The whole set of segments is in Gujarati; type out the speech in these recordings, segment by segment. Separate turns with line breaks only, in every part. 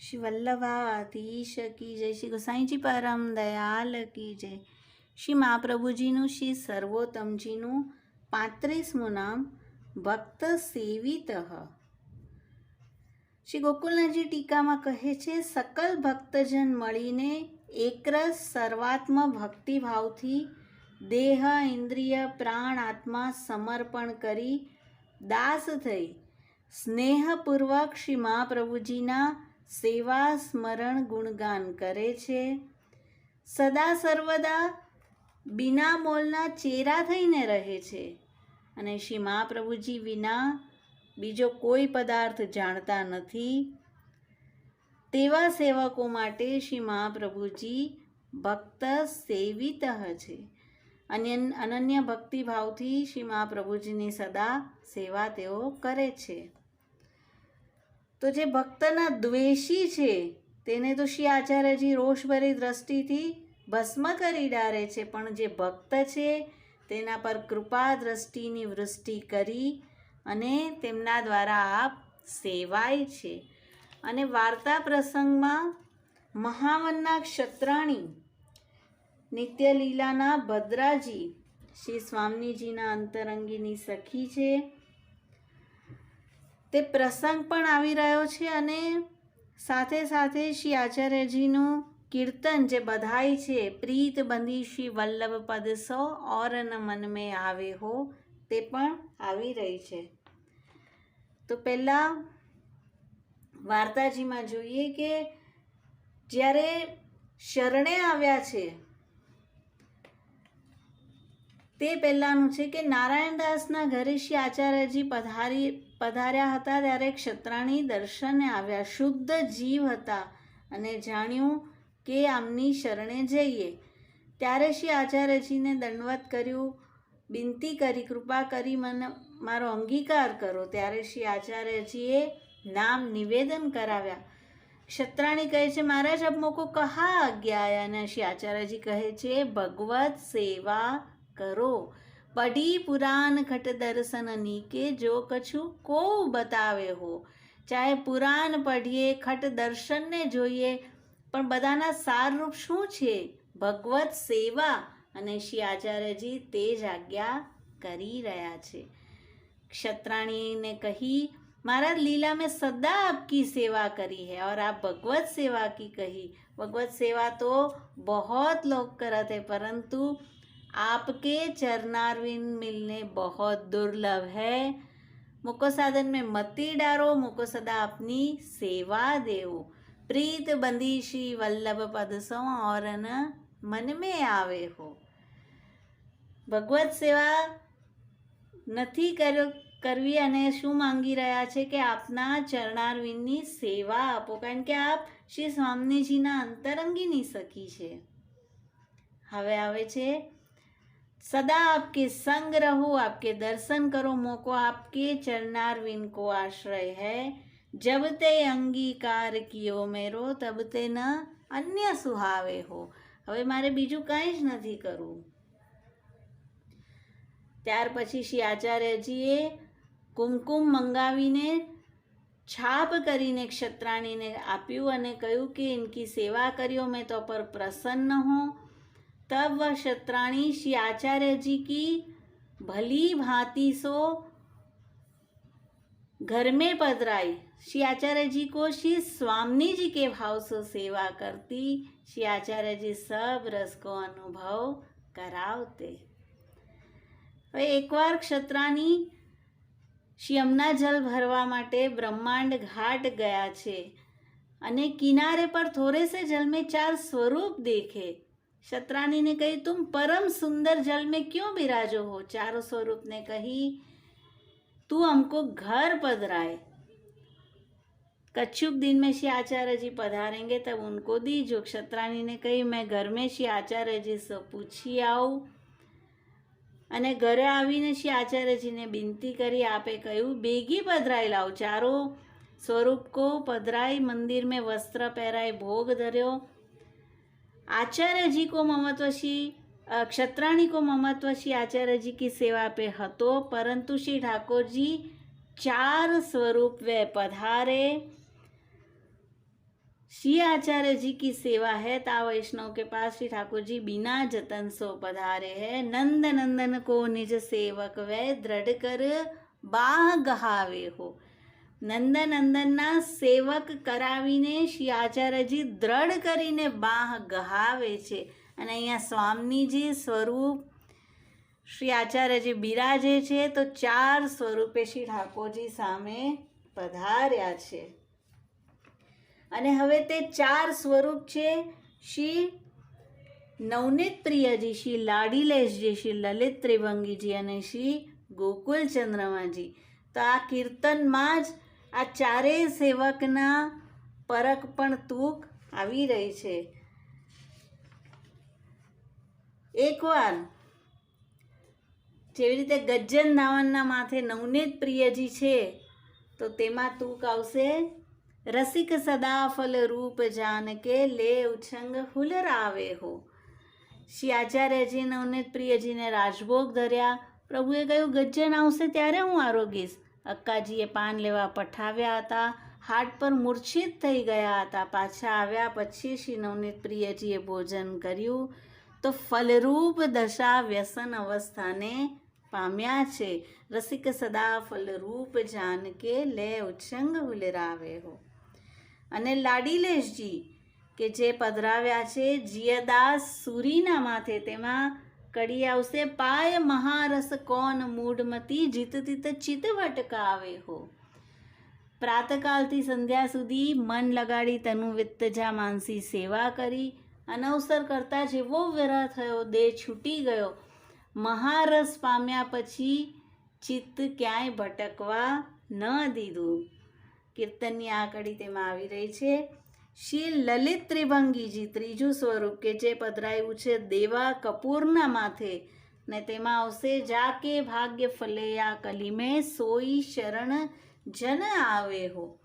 શ્રી વલ્લભાધીશ કી જય શ્રી ગોસાઈજી પરમ દયાલ કી જય. શ્રી મહાપ્રભુજીનું, શ્રી સર્વોત્તમજીનું પાંત્રીસમું નામ ભક્ત સેવિત. શ્રી ગોકુલનાથજી ટીકામાં કહે છે, સકલ ભક્તજન મળીને એકરસ સર્વાત્મ ભક્તિભાવથી દેહ, ઇન્દ્રિય, પ્રાણ, આત્મા સમર્પણ કરી દાસ થઈ સ્નેહપૂર્વક શ્રી મહાપ્રભુજીના સેવા સ્મરણ ગુણગાન કરે છે. સદા સર્વદા બિના મોલના ચેરા થઈને રહે છે. અને શ્રી મહાપ્રભુજી વિના બીજો કોઈ પદાર્થ જાણતા નથી. તેવા સેવકો માટે શ્રી મહાપ્રભુજી ભક્ત સેવિત છે. અન્ય અનન્ય ભક્તિભાવથી શ્રી મહાપ્રભુજીની સદા સેવા તેઓ કરે છે. તો જે ભક્તના દ્વેષી છે, તેને તો શ્રી આચાર્યજી રોષભરી દ્રષ્ટિથી ભસ્મ કરી ડારે છે. પણ જે ભક્ત છે, તેના પર કૃપા દ્રષ્ટિની વૃષ્ટિ કરી અને તેમના દ્વારા આપ સેવાય છે. અને વાર્તા પ્રસંગમાં મહાવનના ક્ષત્રાણી નિત્યલીલાના ભદ્રાજી શ્રી સ્વામીજીના અંતરંગીની સખી છે. તે પ્રસંગ પણ આવી રહ્યો છે અને સાથે સાથે શ્રી આચાર્યજીનું કીર્તન જે બધાય છે, પ્રીત બંધી શ્રી વલ્લભ પદ સો ઓર મન મેં આવે હો, તે પણ આવી રહી છે. તો પહેલાં વાર્તાજીમાં જોઈએ કે જ્યારે શરણે આવ્યા છે, તે પહેલાંનું છે કે નારાયણદાસના ઘરે શ્રી આચાર્યજી પધારી પધાર્યા હતા ત્યારે ક્ષત્રાણી દર્શને આવ્યા. શુદ્ધ જીવ હતા અને જાણ્યું કે આમની શરણે જઈએ. ત્યારે શ્રી આચાર્યજીને દંડવત કર્યું, બિનતી કરી, કૃપા કરી મને, મારો અંગીકાર કરો. ત્યારે શ્રી આચાર્યજીએ નામ નિવેદન કરાવ્યા. ક્ષત્રાણી કહે છે, મહારાજ અબ મોકો કહા આજ્ઞા અને શ્રી આચાર્યજી કહે છે, ભગવત સેવા કરો. પઢી પુરાણ ખટ દર્શનની કે જો કછું કો બતાવે હો ચાહે પુરાણ પઢીએ ખટ દર્શનને જોઈએ પણ બધાના સારરૂપ શું છે ભગવત સેવા અને શ્રી આચાર્યજી તે જ આજ્ઞા કરી રહ્યા છે ક્ષત્રાણીને કહી महाराज लीला में सदा आपकी सेवा करी है और आप भगवत सेवा की कही भगवत सेवा तो बहुत लोग करते हैं परंतु आपके चरणारविंद मिलने बहुत दुर्लभ है मुको साधन में मती डारो मुको सदा अपनी सेवा देव प्रीत बंदी श्री वल्लभ पद सो और न मन में આવે હો ભગવત સેવા નથી કર્યો કરવી અને શું માંગી રહ્યા છે કે આપના ચરણારવિંદની સેવા આપો કારણ કે આપ શ્રી સ્વામીજીના અંતરંગીની સખી છે હવે આવે છે સદા આપકે સંગ રહો આપકે દર્શન કરો મોકો આપકે ચરણારવિંદ કો આશ્રય है जब ते અંગીકાર કિયો મેરો તબ તે ન અન્ય સુહાવે હો હવે મારે બીજું કાંઈ જ નથી કરવું ત્યાર પછી શ્રી આચાર્યજીએ કુમકુમ મંગાવીને છાપ કરીને ક્ષત્રાણીને આપ્યું અને કહ્યું કે ઇનકી સેવા કર્યો મેં તો પર પ્રસન્ન હો तब वह क्षत्राणी श्री आचार्य जी की भली भांति सो घर में पधराई श्री आचार्य जी को श्री स्वामी जी के भाव से सेवा करती श्री आचार्य जी सब रस को अनुभव करावते હવે એકવાર ક્ષત્રાની શ્રી યમુના જલ ભરવા માટે બ્રહ્માંડ ઘાટ ગયા છે અને કિનારે પર થોડે से जल में चार स्वरूप देखे शत्रानी ने कही तुम परम सुंदर जल में क्यों विराजो हो चारों स्वरूप ने कही तू हमको घर पधराए कच्छुक दिन में श्री आचार्य जी पधारेंगे तब उनको दीजो क्षत्रानी ने कही मैं घर में श्री आचार्य जी से पूछी आऊँ અને ઘરે આવીને શ્રી આચાર્યજીને બિનતી કરી આપે કહ્યું બેગી પધરાઈ લાવ ચારો સ્વરૂપ કો પધરાઈ મંદિર મેં વસ્ત્ર પહેરાય ભોગ ધર્યો आचार्य जी को ममत्व श्री अ, क्षत्राणी को ममत्व श्री आचार्य जी की सेवा पे હતો પરંતુ શ્રી ઠાકોરજી ચાર સ્વરૂપ વે પધારે श्री आचार्य जी की सेवा है ता वैष्णव के पास श्री ठाकुर जी बिना जतन सो पधारे है नंद नंदन को निज सेवक वे दृढ़ कर बाह गहावे हो નંદનંદનના સેવક કરાવીને શ્રી આચાર્યજી દ્રઢ કરીને બાહ ગહાવે છે. અને અહીંયા સ્વામીજી સ્વરૂપ શ્રી આચાર્યજી બિરાજે છે તો ચાર સ્વરૂપે શ્રી ઠાકોરજી સામે પધાર્યા છે. અને હવે તે ચાર સ્વરૂપ છે શ્રી નવનીત પ્રિયજી શ્રી લાડીલેશજી, શ્રી લલિત ત્રિભંગીજી અને શ્રી ગોકુલ ચંદ્રમાજી તો આ કીર્તનમાં જ આ ચારેય સેવકના પરખ પણ તૂક આવી રહી છે. એકવાર જેવી રીતે ગજ્જન ધાવનના માથે નવનીત પ્રિયજી છે, તો તેમાં તૂક આવશે. રસિક સદાફલ રૂપ જાન કે લે ઉછંગ હુલરાવે હો. શ્રી આચાર્યજી નવનીત પ્રિયજીને રાજભોગ ધર્યા. પ્રભુએ કહ્યું, ગજ્જન આવશે ત્યારે હું આરોગીશ. અક્કાજીએ પાન લેવા પઠાવ્યા હતા. હાટ પર મૂર્છિત થઈ ગયા હતા. પાછા આવ્યા પછી શ્રી નવનીત પ્રિયજીએ ભોજન કર્યું. તો ફલરૂપ દશા વ્યસન અવસ્થાને પામ્યા છે. રસિક સદા ફલરૂપ જાન કે લે ઉચ્છંગ ઉલેરાવે હો. અને લાડીલેશજી કે જે પધરાવ્યા છે જીયદાસ સુરીના માથે તેમાં કડી આવશે પાય મહારસ કોન મૂઢમતી જીત તીત ચિત વટકાવે હો. પ્રાતકાલથી સંધ્યા સુધી મન લગાડી તનુ વિત્તજા માનસી સેવા કરી. અનવસર કરતા જેવો વિરહ થયો, દેહ છૂટી ગયો. મહારસ પામ્યા પછી ચિત્ત ક્યાંય ભટકવા ન દીધું. કીર્તનની આ કડી તેમાં આવી રહી છે. શ્રી લલિત ત્રિભંગીજી ત્રીજું સ્વરૂપ કે જે પધરાયું છે દેવા કપૂરના માથે? ને તેમાં આવશે, જાકે ભાગ્ય ફલેયા કલીમે સોઈ શરણ જન આવે હો.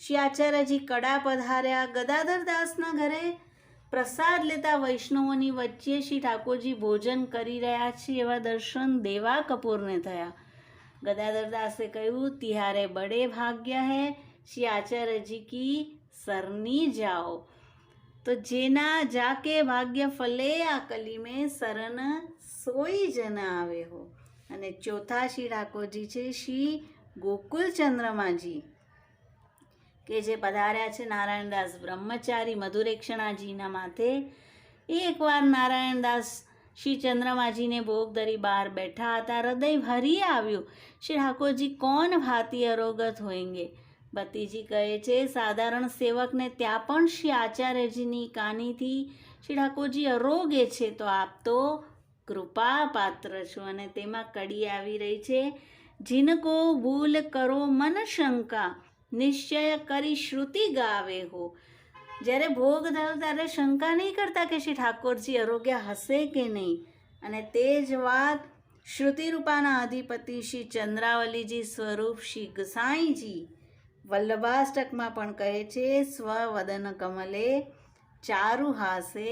શ્રી આચાર્યજી કડા પધાર્યા, ગદાધર દાસના ઘરે પ્રસાદ લેતા વૈષ્ણવોની વચ્ચે શ્રી ઠાકોરજી ભોજન કરી રહ્યા છે એવા દર્શન દેવા કપૂરને થયા. ગદાધર દાસે કહ્યું, તિહારે બડે ભાગ્ય હૈ, શ્રી આચાર્યજી કી સરની જાઓ. તો જેના જાકે ભાગ્ય ફલે આ કલી મેં સરન સોઈ જન આવે હો. અને ચોથા શ્રી ઠાકોરજી છે? શ્રી ગોકુલ ચંદ્રમાજી કે જે પધાર્યા છે નારાયણદાસ બ્રહ્મચારી મધુરેક્ષણાજીના માથે. એ એકવાર નારાયણદાસ શ્રી ચંદ્રમાજીને ભોગ ધરી બહાર બેઠા હતા. હૃદય ભરી આવ્યું. શ્રી ઠાકોરજી, કોણ ભાતી અરોગત હોએંગે બતીજી કહે છે, સાધારણ સેવકને ત્યાં પણ શ્રી આચાર્યજીની કાનીથી શ્રી ઠાકોરજી અરોગે છે તો આપ તો કૃપા પાત્ર છો. અને તેમાં કડી આવી રહી છે, જિનકો ભૂલ કરો મન શંકા, નિશ્ચય કરી શ્રુતિ ગાવે હો. જ્યારે ભોગ થયો ત્યારે શંકા નહીં કરતા કે શ્રી ઠાકોરજી આરોગ્ય હશે કે નહીં. અને તે જ વાત શ્રુતિરૂપાના અધિપતિ શ્રી ચંદ્રાવલીજી સ્વરૂપ શ્રી ગસાઈજી વલ્લભાષ્ટકમાં પણ કહે છે, સ્વવદન કમલે ચારુ હાસે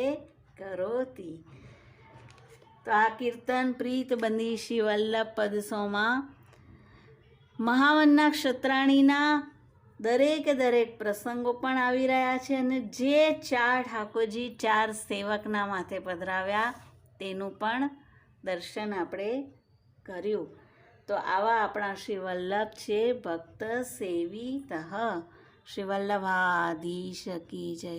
કરોતી. તો આ કીર્તન પ્રીત બંદી વલ્લભ પદસોમાં મહાવનના ક્ષત્રાણીના દરેકે દરેક પ્રસંગો પણ આવી રહ્યા છે અને જે ચાર ઠાકોરજી, ચાર સેવકના માથે પધરાવ્યા તેનું પણ દર્શન આપણે કર્યું. તો આવા આપણા શ્રી વલ્લભ છે ભક્ત સેવી તહ શ્રી વલ્લભાધીશ કી જય.